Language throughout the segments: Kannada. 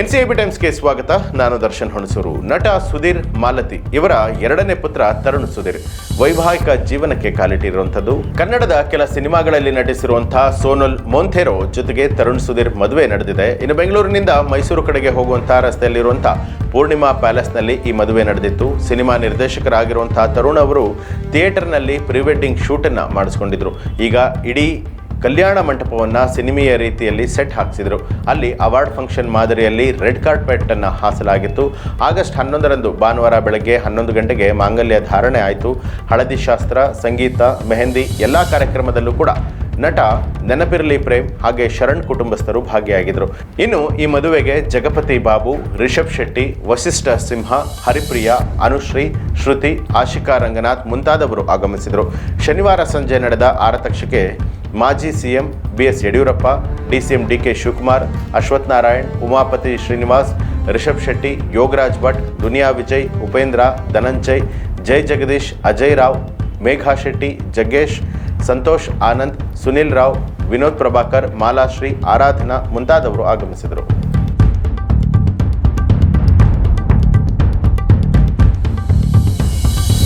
ಎನ್ಸಿಐಬಿ ಟೈಮ್ಸ್ಗೆ ಸ್ವಾಗತ. ನಾನು ದರ್ಶನ್ ಹುಣಸೂರು. ನಟ ಸುಧೀರ್ ಮಾಲತಿ ಇವರ ಎರಡನೇ ಪುತ್ರ ತರುಣ್ ಸುಧೀರ್. ವೈವಾಹಿಕ ಜೀವನಕ್ಕೆ ಕಾಲಿಟ್ಟಿರುವಂಥದ್ದು. ಕನ್ನಡದ ಕೆಲ ಸಿನಿಮಾಗಳಲ್ಲಿ ನಟಿಸಿರುವಂತಹ ಸೋನಲ್ ಮೊಂಥೆರೋ ಜೊತೆಗೆ ತರುಣ್ ಸುಧೀರ್ ಮದುವೆ ನಡೆದಿದೆ. ಇನ್ನು ಬೆಂಗಳೂರಿನಿಂದ ಮೈಸೂರು ಕಡೆಗೆ ಹೋಗುವಂತಹ ರಸ್ತೆಯಲ್ಲಿರುವಂತಹ ಪೂರ್ಣಿಮಾ ಪ್ಯಾಲೇಸ್ನಲ್ಲಿ ಈ ಮದುವೆ ನಡೆದಿತ್ತು. ಸಿನಿಮಾ ನಿರ್ದೇಶಕರಾಗಿರುವಂತಹ ತರುಣ್ ಅವರು ಥಿಯೇಟರ್ನಲ್ಲಿ ಪ್ರೀ ವೆಡ್ಡಿಂಗ್ ಶೂಟನ್ನು ಮಾಡಿಸ್ಕೊಂಡಿದ್ರು. ಈಗ ಇಡೀ ಕಲ್ಯಾಣ ಮಂಟಪವನ್ನು ಸಿನಿಮೆಯ ರೀತಿಯಲ್ಲಿ ಸೆಟ್ ಹಾಕಿಸಿದರು. ಅಲ್ಲಿ ಅವಾರ್ಡ್ ಫಂಕ್ಷನ್ ಮಾದರಿಯಲ್ಲಿ ರೆಡ್ ಕಾರ್ಪೆಟನ್ನು ಹಾಸಲಾಗಿತ್ತು. ಆಗಸ್ಟ್ ಹನ್ನೊಂದರಂದು ಭಾನುವಾರ ಬೆಳಗ್ಗೆ ಹನ್ನೊಂದು ಗಂಟೆಗೆ ಮಾಂಗಲ್ಯ ಧಾರಣೆ ಆಯಿತು. ಹಳದಿ ಶಾಸ್ತ್ರ, ಸಂಗೀತ, ಮೆಹಂದಿ ಎಲ್ಲ ಕಾರ್ಯಕ್ರಮದಲ್ಲೂ ಕೂಡ ನಟ ನೆನಪಿರಲಿ ಪ್ರೇಮ್ ಹಾಗೆ ಶರಣ್ ಕುಟುಂಬಸ್ಥರು ಭಾಗಿಯಾಗಿದ್ದರು ಇನ್ನು ಈ ಮದುವೆಗೆ ಜಗಪತಿ ಬಾಬು, ರಿಷಬ್ ಶೆಟ್ಟಿ, ವಸಿಷ್ಠ ಸಿಂಹ, ಹರಿಪ್ರಿಯ, ಅನುಶ್ರೀ, ಶ್ರುತಿ, ಆಶಿಕಾ ರಂಗನಾಥ್ ಮುಂತಾದವರು ಆಗಮಿಸಿದರು. ಶನಿವಾರ ಸಂಜೆ ನಡೆದ ಆರತಕ್ಷಕ್ಕೆ ಮಾಜಿ CM B S Yediyurappa, DCM D K Shivakumar, Ashwath Narayan, Umapathi Srinivas, Rishab Shetty, Yogaraj Bhat, Duniya Vijay, Upendra, Dhananjay, Jai Jagadish, Ajay Rao, Megha Shetty, Jaggesh, Santhosh Anand, Sunil Rao, Vinod Prabhakar, Malashri, Aradhana ಮುಂತಾದವರು ಆಗಮಿಸಿದರು.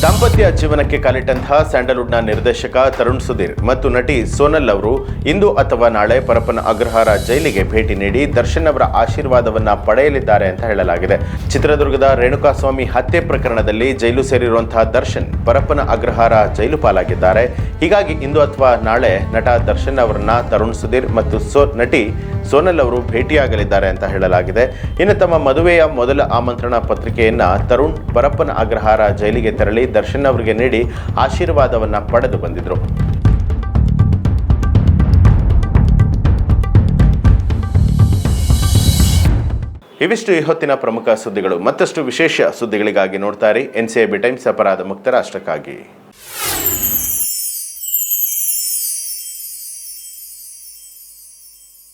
ದಾಂಪತ್ಯ ಜೀವನಕ್ಕೆ ಕಾಲಿಟ್ಟಂತಹ ಸ್ಯಾಂಡಲ್ವುಡ್ನ ನಿರ್ದೇಶಕ ತರುಣ್ ಸುಧೀರ್ ಮತ್ತು ನಟಿ ಸೋನಲ್ ಅವರು ಇಂದು ಅಥವಾ ನಾಳೆ ಪರಪ್ಪನ ಅಗ್ರಹಾರ ಜೈಲಿಗೆ ಭೇಟಿ ನೀಡಿ ದರ್ಶನ್ ಅವರ ಆಶೀರ್ವಾದವನ್ನು ಪಡೆಯಲಿದ್ದಾರೆ ಅಂತ ಹೇಳಲಾಗಿದೆ. ಚಿತ್ರದುರ್ಗದ ರೇಣುಕಾಸ್ವಾಮಿ ಹತ್ಯೆ ಪ್ರಕರಣದಲ್ಲಿ ಜೈಲು ಸೇರಿರುವಂತಹ ದರ್ಶನ್ ಪರಪ್ಪನ ಅಗ್ರಹಾರ ಜೈಲು ಪಾಲಾಗಿದ್ದಾರೆ. ಹೀಗಾಗಿ ಇಂದು ಅಥವಾ ನಾಳೆ ನಟ ದರ್ಶನ್ ಅವರನ್ನ ತರುಣ್ ಸುಧೀರ್ ಮತ್ತು ಸೋ ನಟಿ ಸೋನಲ್ ಅವರು ಭೇಟಿಯಾಗಲಿದ್ದಾರೆ ಅಂತ ಹೇಳಲಾಗಿದೆ. ಇನ್ನು ತಮ್ಮ ಮದುವೆಯ ಮೊದಲ ಆಮಂತ್ರಣ ಪತ್ರಿಕೆಯನ್ನ ತರುಣ್ ಪರಪ್ಪನ ಅಗ್ರಹಾರ ಜೈಲಿಗೆ ತೆರಳಿ ದರ್ಶನ್ ಅವರಿಗೆ ನೀಡಿ ಆಶೀರ್ವಾದವನ್ನ ಪಡೆದು ಬಂದಿದ್ರು. ಇವಿಷ್ಟು ಈ ಹೊತ್ತಿನ ಪ್ರಮುಖ ಸುದ್ದಿಗಳು. ಮತ್ತಷ್ಟು ವಿಶೇಷ ಸುದ್ದಿಗಳಿಗಾಗಿ ನೋಡ್ತಾರೆ ಎನ್ ಸಿ ಬಿ ಟೈಮ್ಸ್ ಅಪರಾಧ ಮುಕ್ತ ರಾಷ್ಟ್ರಕ್ಕಾಗಿ.